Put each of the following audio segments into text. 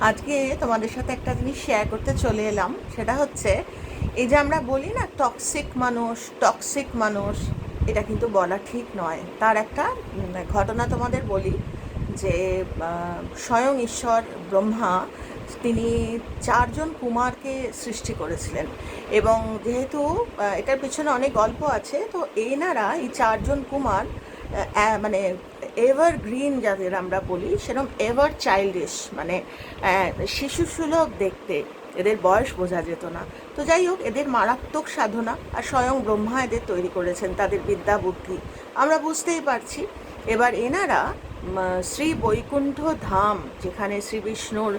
আজকে তোমাদের সাথে একটা জিনিস শেয়ার করতে চলে এলাম, সেটা হচ্ছে এই যে আমরা বলি না টক্সিক মানুষ টক্সিক মানুষ, এটা কিন্তু বলা ঠিক নয়। তার একটা ঘটনা তোমাদের বলি যে স্বয়ং ঈশ্বর ব্রহ্মা, তিনি চারজন কুমারকে সৃষ্টি করেছিলেন। এবং যেহেতু এটার পিছনে অনেক গল্প আছে, তো এনারা এই চারজন কুমার মানে এভার গ্রিন যাদের আমরা বলি, সেরকম এভার চাইল্ডিশ মানে শিশুসুলভ দেখতে এদের বয়স বোঝা যেত না। তো যাই হোক, এদের মারাত্মক সাধনা আর স্বয়ং ব্রহ্মা এদের তৈরি করেছেন, তাদের বিদ্যা বুদ্ধি। আমরা বুঝতেই পারছি, এবার এনারা শ্রী বৈকুণ্ঠ ধাম, যেখানে শ্রী বিষ্ণুর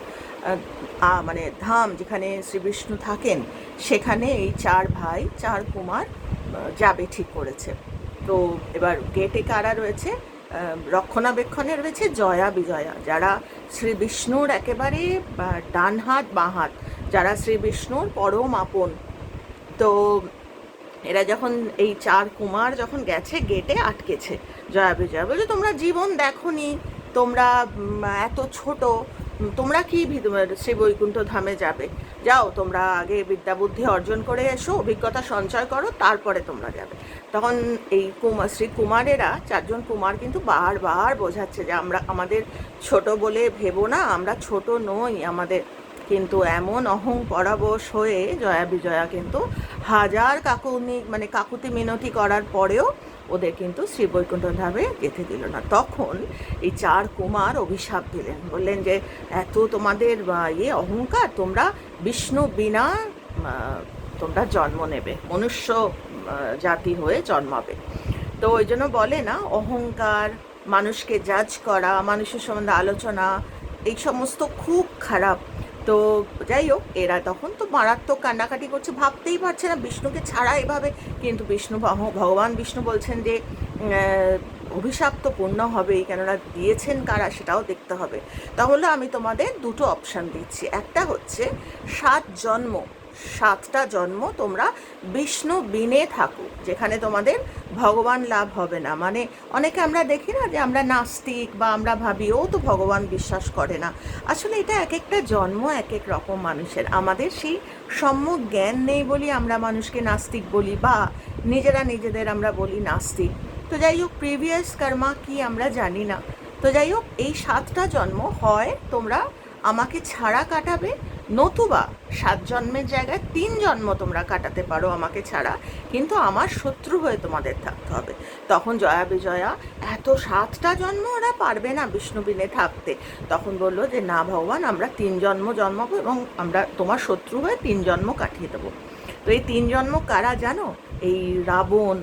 মানে ধাম যেখানে শ্রী বিষ্ণু থাকেন, সেখানে এই চার ভাই, চার কুমার যাবে ঠিক করেছে। তো এবার গেটে কারা রয়েছে? রক্ষণাবেক্ষণে রয়েছে জয়া বিজয়া, যারা শ্রী বিষ্ণুর একেবারে ডান হাত বাঁ হাত যারা শ্রী বিষ্ণুর পরম আপন। তো এরা যখন এই চার কুমার যখন গেছে, গেটে আটকেছে জয়া বিজয়া, বলছে, তোমরা জীবন দেখনি, তোমরা এত ছোট তোমরা কি শ্রী বৈকুণ্ঠ ধামে যাবে? যাও, তোমরা আগে বিদ্যা বুদ্ধি অর্জন করে এসো, অভিজ্ঞতা সঞ্চয় করো, তারপরে তোমরা যাবে। তখন এই কুমার শ্রী কুমারেরা, চারজন কুমার কিন্তু বারবার বোঝাচ্ছে যে আমরা আমাদের ছোট বলে ভেবো না, আমরা ছোট নই আমাদের। কিন্তু এমন অহং পরাবশ হয়ে জয়া বিজয়া কিন্তু হাজার কাকুনি মানে কাকুতি মিনতি করার পরেও ওদের কিন্তু শ্রী বৈকুণ্ঠ ধামে যেতে দিল না। তখন এই চার কুমার অভিশাপ দিলেন। বললেন যে, এত তোমাদের ইয়ে অহংকার, তোমরা বিষ্ণু বিনা তোমরা জন্ম নেবে, মনুষ্য জাতি হয়ে জন্মাবে। তো ওই জন্য বলে না, অহংকার, মানুষকে জাজ করা, মানুষের সম্বন্ধে আলোচনা, এই সমস্ত খুব খারাপ তো যাই হোক, এরা তখন তো মারাত্মক কান্নাকাটি করছে, ভাবতেই পারছে না। বিষ্ণুকে ছাড়া এভাবে কিন্তু বিষ্ণু ভগ- ভগবান বিষ্ণু বলছেন যে অভিশাপ তো পূর্ণ হবেই, কেননা দিয়েছেন কারা সেটাও দেখতে হবে। তাহলে আমি তোমাদের দুটো অপশান দিচ্ছি। একটা হচ্ছে সাত জন্ম। সাতটা জন্ম তোমরা বিষ্ণু বিনে থাকো, যেখানে তোমাদের ভগবান লাভ হবে না। মানে অনেকে আমরা দেখি না যে আমরা নাস্তিক বা আমরা ভাবি, ও তো ভগবান বিশ্বাস করে না। আসলে এটা এক একটা জন্ম এক এক রকম মানুষের। আমাদের সেই সম্যক জ্ঞান নেই বলি আমরা মানুষকে নাস্তিক বলি বা নিজেরা নিজেদের আমরা বলি নাস্তিক। তো যাই হোক, প্রিভিয়াস কর্মা কি আমরা জানি না। তো যাই হোক, এই সাতটা জন্ম হয় তোমরা আমাকে ছাড়া কাটাবে নতুবা সাত জন্মের জায়গায় তিন জন্ম তোমরা কাটাতে পারো আমাকে ছাড়া, কিন্তু আমার শত্রু হয়ে তোমাদের থাকতে হবে। তখন জয়া বিজয়া, এত সাতটা জন্ম ওরা পারবে না বিষ্ণুবিনে থাকতে। তখন বলল যে, না ভগবান, আমরা তিন জন্ম জন্মাবো এবং আমরা তোমার শত্রু হয়ে তিন জন্ম কাটিয়ে দেবো। তো এই তিন জন্ম কারা জানো? এই রাবণ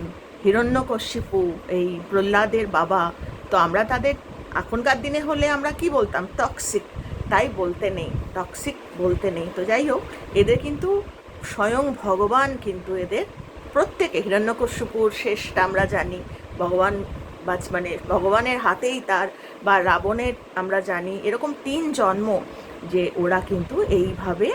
হিরণ্যকশিপু এই প্রহ্লাদের বাবা। তো আমরা তাদের, এখনকার দিনে হলে আমরা কি বলতাম? টক্সিক তাই বলতে নেই টক্সিক বলতে নেই। তো যাই হোক, এদের কিন্তু স্বয়ং ভগবান কিন্তু এদের প্রত্যেকে, হিরণ্যকশ্যপুর শেষটা আমরা জানি, ভগবান বা মানে ভগবানের হাতেই তার বা রাবণের আমরা জানি, এরকম তিন জন্ম যে ওরা কিন্তু এইভাবে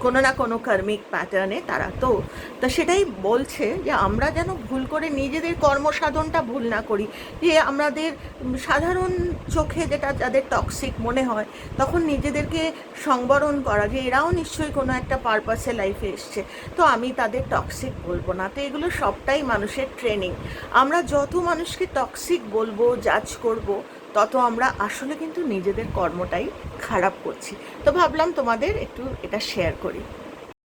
কোনো না কোনো কার্মিক প্যাটার্নে তারা তো, তা সেটাই বলছে যে আমরা যেন ভুল করে নিজেদের কর্মসাধনটা ভুল না করি। যে আমাদের সাধারণ চোখে যেটা যাদের টক্সিক মনে হয়, তখন নিজেদেরকে সংবরণ করা যে এরাও নিশ্চয়ই কোনো একটা পারপাসে লাইফে এসছে। তো আমি তাদের টক্সিক বলব না। তো এগুলো সবটাই মানুষের ট্রেনিং আমরা যত মানুষকে টক্সিক বলব জাজ করব তত আমরা আসলে কিন্তু নিজেদের কর্মটাই খারাপ করছি। তো ভাবলাম তোমাদের একটু এটা শেয়ার করি।